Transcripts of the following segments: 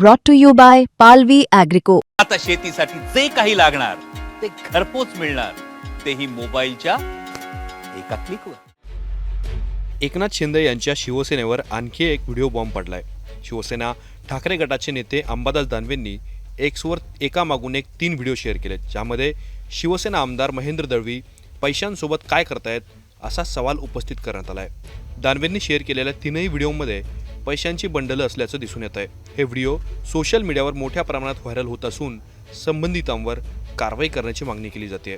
brought to you by Palvi Agrico. आता शेतीसाठी जे काही लागणार ते घरपोच मिळणार. तेही मोबाईलच्या एका क्लिकवर एकनाथ शिंदे यांच्या शिवसेनेवर आणखी एक व्हिडिओ बॉम्ब पडलाय. शिवसेना ठाकरे गटाचे नेते अंबादास दानवेंनी एक्सवर एकामागून एक तीन व्हिडिओ शेअर केलेत ज्यामध्ये शिवसेना आमदार महेंद्र दळवी पैशांसोबत काय करतायत असा सवाल उपस्थित करण्यात आला आहे दानवेंनी शेअर केलेल्या तीनही व्हिडिओमध्ये पैशांची बंडलं असल्याचं दिसून येत आहे हे व्हिडिओ सोशल मीडियावर मोठ्या प्रमाणात व्हायरल होत असून संबंधितांवर कारवाई करण्याची मागणी केली जाते.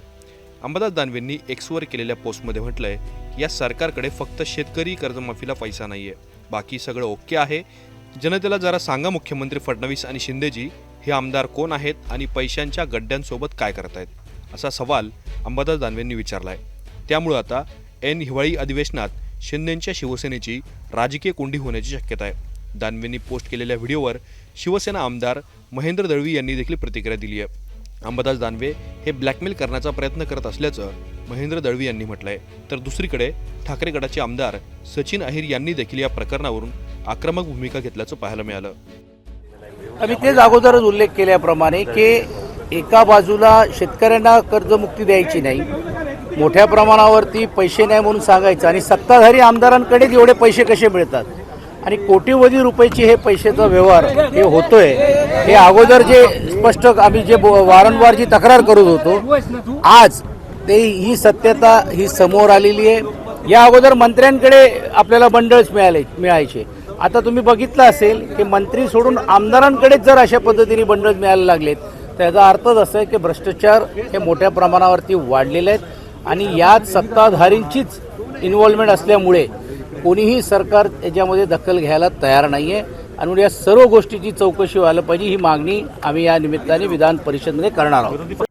अंबादास दानवेंनी एक्सवर केलेल्या पोस्टमध्ये म्हटलंय या सरकारकडे फक्त शेतकरी कर्जमाफीला पैसा नाही आहे बाकी सगळं ओके आहे. जनतेला जरा सांगा मुख्यमंत्री फडणवीस आणि शिंदेजी हे आमदार कोण आहेत आणि पैशांच्या गड्ड्यांसोबत काय करतायत? असा सवाल अंबादास दानवेंनी विचारलाय. त्यामुळं आता ऐन हिवाळी अधिवेशनात शिंदेंच्या शिवसेनेची राजकीय कोंडी होण्याची शक्यता आहे. दानवेंनी पोस्ट केलेल्या व्हिडिओवर शिवसेना आमदार महेंद्र दळवी यांनी देखील प्रतिक्रिया दिली आहे. अंबादास दानवे हे ब्लॅकमेल करण्याचा प्रयत्न करत असल्याचं महेंद्र दळवी यांनी म्हटलंय. तर दुसरीकडे ठाकरे गटाचे आमदार सचिन अहिर यांनी देखील या प्रकरणावरून आक्रमक भूमिका घेतल्याचं पाहायला मिळालं. आम्ही तेच अगोदरच उल्लेख केल्याप्रमाणे की एका बाजूला शेतकऱ्यांना कर्जमुक्ती द्यायची नाही मोठ्या प्रमाणावरती पैसे नाही म्हणून सांगायचं. आणि सत्ताधारी आमदारांकडे एवढे पैसे कसे मिळतात? आणि कोटीवधी रुपयाची हे पैशाचा व्यवहार हे होतोय. हे अगोदर जे स्पष्ट आम्ही जे वारंवार जी तक्रार करत होतो आज ते ही सत्यता ही समोर आलेली आहे. या अगोदर मंत्र्यांकडे आपल्याला बंडल्स मिळाले मिळायचे. आता तुम्ही बघितलं असेल की मंत्री सोडून आमदारांकडेच जर अशा पद्धतीने बंडल्स मिळायला लागलेत तर याचा अर्थच असा आहे की भ्रष्टाचार हे मोठ्या प्रमाणावरती वाढलेले आहेत. आणि यात सत्ताधारींचीच इन्व्हॉल्वमेंट असल्यामुळे कोणीही सरकार याच्यामध्ये दखल घ्यायला तयार नाही आहे आणि म्हणून या सर्व गोष्टीची चौकशी व्हायला पाहिजे ही मागणी आम्ही या निमित्ताने विधान परिषदेमध्ये करणार आहोत.